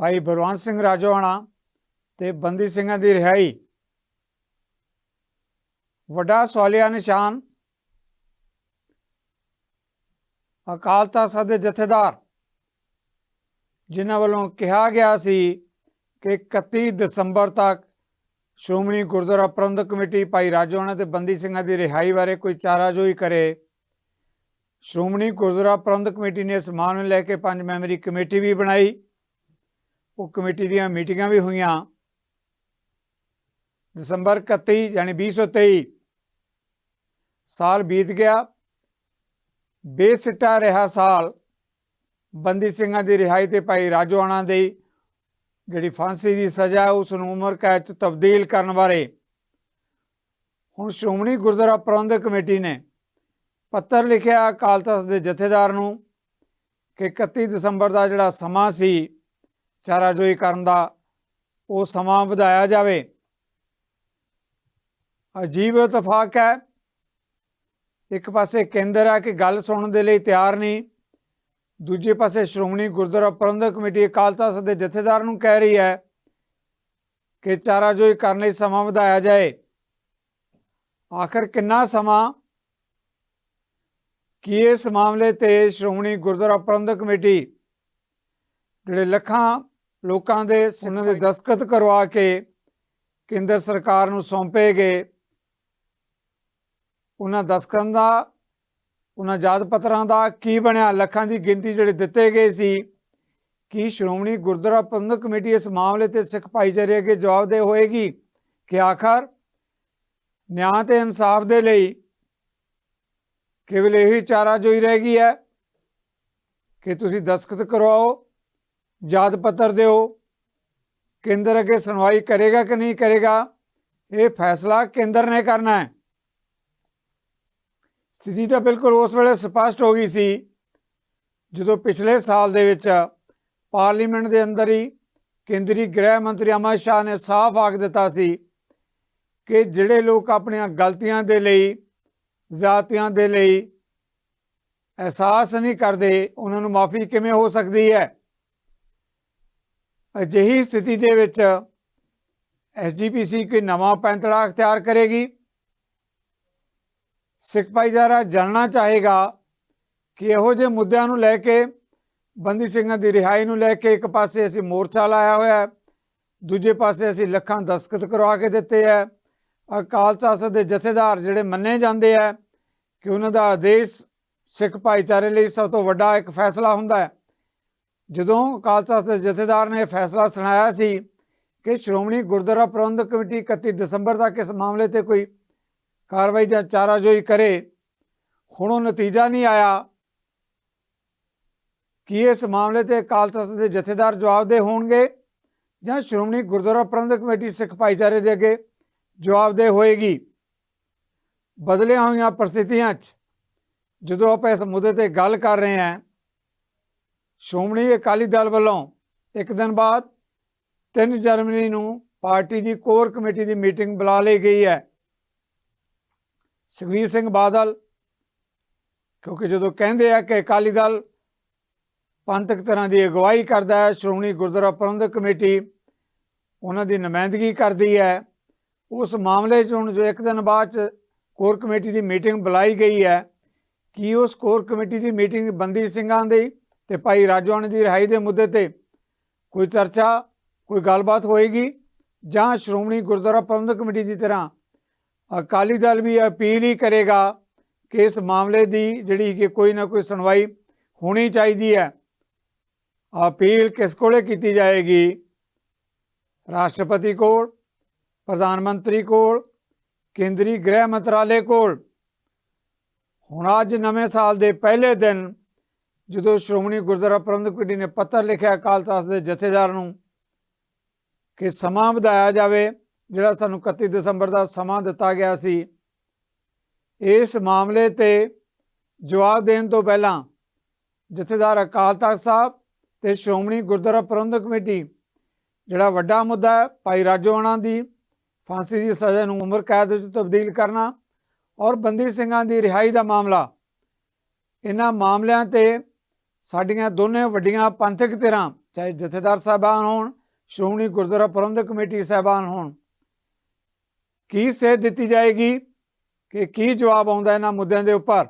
ਭਾਈ ਬਲਵੰਤ ਸਿੰਘ ਰਾਜੋਆਣਾ ਤੇ ਬੰਦੀ ਸਿੰਘਾਂ ਦੀ ਰਿਹਾਈ। ਵੱਡਾ ਸਵਾਲੀਆ ਨਿਸ਼ਾਨ, ਅਕਾਲ ਤਖਤ ਦੇ ਜਥੇਦਾਰ ਜਿਨ੍ਹਾਂ ਵੱਲੋਂ ਕਿਹਾ ਗਿਆ ਸੀ ਕਿ 31 ਦਸੰਬਰ ਤੱਕ ਸ਼੍ਰੋਮਣੀ ਗੁਰਦੁਆਰਾ ਪ੍ਰਬੰਧਕ ਕਮੇਟੀ ਭਾਈ ਰਾਜੋਆਣਾ ਤੇ ਬੰਦੀ ਸਿੰਘਾਂ ਦੀ ਰਿਹਾਈ ਬਾਰੇ ਕੋਈ ਚਾਰਾਜੋਈ ਕਰੇ। ਸ਼੍ਰੋਮਣੀ ਗੁਰਦੁਆਰਾ ਪ੍ਰਬੰਧਕ ਕਮੇਟੀ ਨੇ ਇਸ ਮਾਮਲੇ ਨੂੰ ਲੈ ਕੇ ਪੰਜ ਮੈਂਬਰੀ ਕਮੇਟੀ ਵੀ ਬਣਾਈ। ਉਹ ਕਮੇਟੀ ਦੀਆਂ ਮੀਟਿੰਗਾਂ ਵੀ ਹੋਈਆਂ। ਦਸੰਬਰ 31 ਯਾਨੀ 2023 ਸਾਲ ਬੀਤ ਗਿਆ। ਬੇਸਿੱਟਾ ਰਿਹਾ ਸਾਲ ਬੰਦੀ ਸਿੰਘਾਂ ਦੀ ਰਿਹਾਈ ਤੇ ਭਾਈ ਰਾਜੋਆਣਾ ਦੀ ਜਿਹੜੀ ਫਾਂਸੀ ਦੀ ਸਜ਼ਾ ਹੈ ਉਸ ਨੂੰ ਉਮਰ ਕੈਦ ਚ ਤਬਦੀਲ ਕਰਨ ਬਾਰੇ। ਹੁਣ ਸ਼੍ਰੋਮਣੀ ਗੁਰਦੁਆਰਾ ਪ੍ਰਬੰਧਕ ਕਮੇਟੀ ਨੇ ਪੱਤਰ ਲਿਖਿਆ ਅਕਾਲ ਤਖਤ ਦੇ ਜਥੇਦਾਰ ਨੂੰ ਕਿ 31 ਦਸੰਬਰ ਦਾ ਜਿਹੜਾ ਸਮਾਂ ਸੀ ਚਾਰਾਜੋਈ ਕਰਨ ਦਾ ਉਹ ਸਮਾਂ ਵਧਾਇਆ ਜਾਵੇ। ਅਜੀਬ ਇਤਫਾਕ ਹੈ। ਇੱਕ ਪਾਸੇ ਕੇਂਦਰ ਹੈ ਕਿ ਗੱਲ ਸੁਣਨ ਦੇ ਲਈ ਤਿਆਰ ਨਹੀਂ। ਦੂਜੇ ਪਾਸੇ ਸ਼੍ਰੋਮਣੀ ਗੁਰਦੁਆਰਾ ਪ੍ਰਬੰਧਕ ਕਮੇਟੀ ਅਕਾਲ ਤਖਤ ਦੇ ਜਥੇਦਾਰ ਨੂੰ ਕਹਿ ਰਹੀ ਹੈ ਕਿ ਚਾਰਾਜੋਈ ਕਰਨ ਲਈ ਸਮਾਂ ਵਧਾਇਆ ਜਾਏ। ਆਖਰ ਕਿੰਨਾ ਸਮਾਂ? ਕੀ ਇਸ ਮਾਮਲੇ ਤੇ ਸ਼੍ਰੋਮਣੀ ਗੁਰਦੁਆਰਾ ਪ੍ਰਬੰਧਕ ਕਮੇਟੀ ਜਿਹੜੇ ਲੱਖਾਂ ਲੋਕਾਂ ਦੇ ਉਹਨਾਂ ਦੇ ਦਸਖਤ ਕਰਵਾ ਕੇ ਕੇਂਦਰ ਸਰਕਾਰ ਨੂੰ ਸੌਂਪੇ ਗਏ। ਉਹਨਾਂ ਦਸਖਤਾਂ ਦਾ ਉਹਨਾਂ ਯਾਦ ਪੱਤਰਾਂ ਦਾ ਕੀ ਬਣਿਆ? ਲੱਖਾਂ ਦੀ ਗਿਣਤੀ ਜਿਹੜੇ ਦਿੱਤੇ ਗਏ ਸੀ ਕੀ ਸ਼੍ਰੋਮਣੀ ਗੁਰਦੁਆਰਾ ਪ੍ਰਬੰਧਕ ਕਮੇਟੀ ਇਸ ਮਾਮਲੇ ਤੇ ਸਿੱਖ ਭਾਈਚਾਰੇ ਅੱਗੇ ਜਵਾਬਦੇਹ ਹੋਏਗੀ ਕਿ ਆਖਰ ਨਿਆਂ ਤੇ ਇਨਸਾਫ ਦੇ ਲਈ ਕੇਵਲ ਇਹੀ ਚਾਰਾ ਜੋਈ ਰਹਿ ਗਈ ਹੈ ਕਿ ਤੁਸੀਂ ਦਸਖਤ ਕਰਵਾਓ ਯਾਦ ਪੱਤਰ ਦਿਓ। ਕੇਂਦਰ ਅੱਗੇ ਸੁਣਵਾਈ ਕਰੇਗਾ ਕਿ ਨਹੀਂ ਕਰੇਗਾ? ਇਹ ਫੈਸਲਾ ਕੇਂਦਰ ਨੇ ਕਰਨਾ ਹੈ। ਸਥਿਤੀ ਤਾਂ ਬਿਲਕੁਲ ਉਸ ਵੇਲੇ ਸਪਸ਼ਟ ਹੋ ਗਈ ਸੀ, ਜਦੋਂ ਪਿਛਲੇ ਸਾਲ ਦੇ ਵਿੱਚ ਪਾਰਲੀਮੈਂਟ ਦੇ ਅੰਦਰ ਹੀ ਕੇਂਦਰੀ ਗ੍ਰਹਿ ਮੰਤਰੀ ਅਮਿਤ ਸ਼ਾਹ ਨੇ ਸਾਫ਼ ਆਖ ਦਿੱਤਾ ਸੀ ਕਿ ਜਿਹੜੇ ਲੋਕ ਆਪਣੀਆਂ ਗਲਤੀਆਂ ਦੇ ਲਈ, ਜ਼ਾਤੀਆਂ ਦੇ ਲਈ ਅਹਿਸਾਸ ਨਹੀਂ ਕਰਦੇ, ਉਹਨਾਂ ਨੂੰ ਮਾਫੀ ਕਿਵੇਂ ਹੋ ਸਕਦੀ ਹੈ? ਅਜਿਹੀ ਸਥਿਤੀ ਦੇ ਵਿੱਚ ਐਸਜੀਪੀਸੀ ਕੋਈ ਨਵਾਂ ਪੈਂਤੜਾ ਅਖਤਿਆਰ ਕਰੇਗੀ। ਸਿੱਖ ਭਾਈਚਾਰਾ ਜਾਣਨਾ ਚਾਹੇਗਾ ਕਿ ਇਹੋ ਜਿਹੇ ਮੁੱਦਿਆਂ ਨੂੰ ਲੈ ਕੇ, ਬੰਦੀ ਸਿੰਘਾਂ ਦੀ ਰਿਹਾਈ ਨੂੰ ਲੈ ਕੇ ਇੱਕ ਪਾਸੇ ਅਸੀਂ ਮੋਰਚਾ ਲਾਇਆ ਹੋਇਆ ਹੈ, ਦੂਜੇ ਪਾਸੇ ਅਸੀਂ ਲੱਖਾਂ ਦਸਖਤ ਕਰਵਾ ਕੇ ਦਿੱਤੇ ਹੈ। ਅਕਾਲ ਤਖਤ ਦੇ ਜਥੇਦਾਰ ਜਿਹੜੇ ਮੰਨੇ ਜਾਂਦੇ ਆ ਕਿ ਉਹਨਾਂ ਦਾ ਆਦੇਸ਼ ਸਿੱਖ ਭਾਈਚਾਰੇ ਲਈ ਸਭ ਤੋਂ ਵੱਡਾ ਇੱਕ ਫੈਸਲਾ ਹੁੰਦਾ ਹੈ। ਜਦੋਂ ਅਕਾਲ ਤਖਤ ਦੇ ਜਥੇਦਾਰ ਨੇ ਇਹ ਫੈਸਲਾ ਸੁਣਾਇਆ ਸੀ ਕਿ ਸ਼੍ਰੋਮਣੀ ਗੁਰਦੁਆਰਾ ਪ੍ਰਬੰਧਕ ਕਮੇਟੀ 31 ਦਸੰਬਰ ਤੱਕ ਇਸ ਮਾਮਲੇ ਤੇ ਕੋਈ ਕਾਰਵਾਈ ਜਾਂ ਚਾਰਾਜੋਈ ਕਰੇ, ਹੁਣ ਉਹ ਨਤੀਜਾ ਨਹੀਂ ਆਇਆ। ਕਿ ਇਸ ਮਾਮਲੇ ਤੇ ਅਕਾਲ ਤਖਤ ਦੇ ਜਥੇਦਾਰ ਜਵਾਬਦੇ ਹੋਣਗੇ ਜਾਂ ਸ਼੍ਰੋਮਣੀ ਗੁਰਦੁਆਰਾ ਪ੍ਰਬੰਧਕ ਕਮੇਟੀ ਸਿੱਖ ਭਾਈਚਾਰੇ ਦੇ ਅੱਗੇ ਜਵਾਬਦੇ ਹੋਏਗੀ? ਬਦਲੀਆਂ ਹੋਈਆਂ ਪਰਿਸਥਿਤੀਆਂ 'ਚ ਜਦੋਂ ਆਪਾਂ ਇਸ ਮੁੱਦੇ ਤੇ ਗੱਲ ਕਰ ਰਹੇ ਹਾਂ ਸ਼੍ਰੋਮਣੀ ਅਕਾਲੀ ਦਲ ਵੱਲੋਂ ਇੱਕ ਦਿਨ ਬਾਅਦ 3 ਜਨਵਰੀ ਨੂੰ ਪਾਰਟੀ ਦੀ ਕੋਰ ਕਮੇਟੀ ਦੀ ਮੀਟਿੰਗ ਬੁਲਾ ਲਈ ਗਈ ਹੈ। ਸੁਖਬੀਰ ਸਿੰਘ ਬਾਦਲ, ਕਿਉਂਕਿ ਜਦੋਂ ਕਹਿੰਦੇ ਆ ਕਿ ਅਕਾਲੀ ਦਲ ਪੰਥਕ ਤਰ੍ਹਾਂ ਦੀ ਅਗਵਾਈ ਕਰਦਾ ਹੈ, ਸ਼੍ਰੋਮਣੀ ਗੁਰਦੁਆਰਾ ਪ੍ਰਬੰਧਕ ਕਮੇਟੀ ਉਹਨਾਂ ਦੀ ਨੁਮਾਇੰਦਗੀ ਕਰਦੀ ਹੈ। ਉਸ ਮਾਮਲੇ 'ਚ ਹੁਣ ਜੋ ਇੱਕ ਦਿਨ ਬਾਅਦ 'ਚ ਕੋਰ ਕਮੇਟੀ ਦੀ ਮੀਟਿੰਗ ਬੁਲਾਈ ਗਈ ਹੈ ਕੀ ਉਸ ਕੋਰ ਕਮੇਟੀ ਦੀ ਮੀਟਿੰਗ ਬੰਦੀ ਸਿੰਘਾਂ ਦੀ ਤੇ ਭਾਈ ਰਾਜਵਾਨ ਦੀ ਰਿਹਾਈ ਦੇ ਮੁੱਦੇ ਤੇ ਕੋਈ ਚਰਚਾ, ਕੋਈ ਗੱਲਬਾਤ ਹੋਏਗੀ ਜਾਂ ਸ਼੍ਰੋਮਣੀ ਗੁਰਦੁਆਰਾ ਪ੍ਰਬੰਧਕ ਕਮੇਟੀ ਦੀ ਤਰ੍ਹਾਂ ਅਕਾਲੀ ਦਲ ਵੀ ਅਪੀਲ ਹੀ ਕਰੇਗਾ ਕਿ ਇਸ ਮਾਮਲੇ ਦੀ ਜਿਹੜੀ ਕਿ ਕੋਈ ਨਾ ਕੋਈ ਸੁਣਵਾਈ ਹੋਣੀ ਚਾਹੀਦੀ ਹੈ। ਅਪੀਲ ਕਿਸ ਕੋਲੇ ਕੀਤੀ ਜਾਏਗੀ? ਰਾਸ਼ਟਰਪਤੀ ਕੋਲ, ਪ੍ਰਧਾਨ ਮੰਤਰੀ ਕੋਲ, ਕੇਂਦਰੀ ਗ੍ਰਹਿ ਮੰਤਰਾਲੇ ਕੋਲ? ਹੁਣ ਅੱਜ ਨਵੇਂ ਸਾਲ ਦੇ ਪਹਿਲੇ ਦਿਨ ਜਦੋਂ ਸ਼੍ਰੋਮਣੀ ਗੁਰਦੁਆਰਾ ਪ੍ਰਬੰਧਕ ਕਮੇਟੀ ਨੇ ਪੱਤਰ ਲਿਖਿਆ ਅਕਾਲ ਤਖਤ ਦੇ ਜਥੇਦਾਰ ਨੂੰ ਕਿ ਸਮਾਂ ਵਧਾਇਆ ਜਾਵੇ, ਜਿਹੜਾ ਸਾਨੂੰ 31 ਦਸੰਬਰ ਦਾ ਸਮਾਂ ਦਿੱਤਾ ਗਿਆ ਸੀ, ਇਸ ਮਾਮਲੇ ਤੇ ਜਵਾਬ ਦੇਣ ਤੋਂ ਪਹਿਲਾਂ ਜਥੇਦਾਰ ਅਕਾਲ ਤਖਤ ਸਾਹਿਬ ਤੇ ਸ਼੍ਰੋਮਣੀ ਗੁਰਦੁਆਰਾ ਪ੍ਰਬੰਧਕ ਕਮੇਟੀ, ਜਿਹੜਾ ਵੱਡਾ ਮੁੱਦਾ ਹੈ, ਭਾਈ ਰਾਜੋਆਣਾ ਦੀ ਫਾਂਸੀ ਦੀ ਸਜ਼ਾ ਨੂੰ ਉਮਰ ਕੈਦ ਵਿੱਚ ਤਬਦੀਲ ਕਰਨਾ ਔਰ ਬੰਦੀ ਸਿੰਘਾਂ ਦੀ ਰਿਹਾਈ ਦਾ ਮਾਮਲਾ, ਇਹਨਾਂ ਮਾਮਲਿਆਂ ਤੇ ਸਾਡੀਆਂ ਦੋਨੇ ਵੱਡੀਆਂ ਪੰਥਕ ਧਿਰਾਂ, ਚਾਹੇ ਜਥੇਦਾਰ ਸਾਹਿਬਾਨ ਹੋਣ, ਸ਼੍ਰੋਮਣੀ ਗੁਰਦੁਆਰਾ ਪ੍ਰਬੰਧਕ ਕਮੇਟੀ ਸਾਹਿਬਾਨ ਹੋਣ। ਕੀ ਸੇਧ ਦਿੱਤੀ ਜਾਏਗੀ? ਕਿ ਕੀ ਜਵਾਬ ਆਉਂਦਾ ਇਹਨਾਂ ਮੁੱਦਿਆਂ ਦੇ ਉੱਪਰ?